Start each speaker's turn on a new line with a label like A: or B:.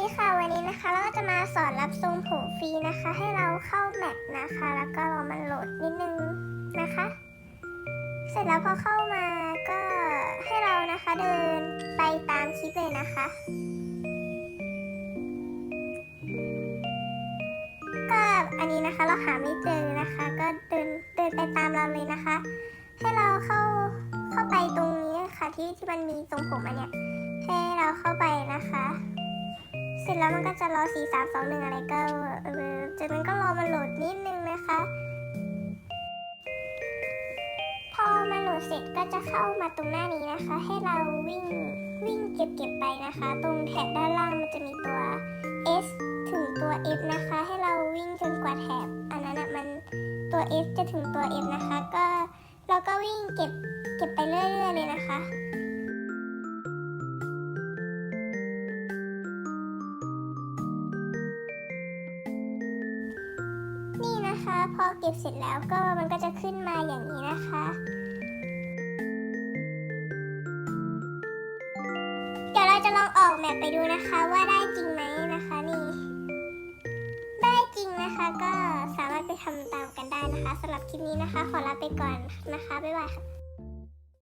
A: ดีค่ะวันนี้นะคะเราก็จะมาสอนรับทรงผมฟรีนะคะ ให้เราเข้าแมปนะคะ แล้วก็รอมันโหลดนิดนึงนะคะ เสร็จแล้วพอเข้ามาก็ให้เรานะคะเดินไปตามคลิปเลยนะคะ ก็อันนี้นะคะเราหาไม่เจอนะคะ ก็เดินเดินไปตามเราเลยนะคะ ให้เราเข้าเข้าไปตรงนี้ค่ะที่ที่มันมีทรงผมอันเนี้ยให้เราเข้าไป ร็จแล้วมันก็จะรอ 4 3 2 1 อะไรก็เออจากนั้นก็รอมันโหลดนิดนึงนะคะ พอมันโหลดเสร็จก็จะเข้ามาตรงหน้านี้นะคะ ให้เราวิ่งวิ่งเก็บเก็บไปนะคะ ตรงแถบด้านล่างมันจะมีตัว S ถึงตัว F นะคะ ให้เราวิ่งจนกว่าแถบ อันนั้นอะมันตัว F จะถึงตัว F นะคะ ก็เราก็วิ่งเก็บเก็บไปเรื่อยๆเลยนะคะ พอเก็บเสร็จแล้วก็มันก็จะขึ้นมาอย่างนี้นะคะ เดี๋ยวเราจะลองออกแบบไปดูนะคะว่าได้จริงไหมนะคะนี่ได้จริงนะคะก็สามารถไปทำตามกันได้นะคะสำหรับคลิปนี้นะคะ ขอลาไปก่อนนะคะบ๊ายบายค่ะ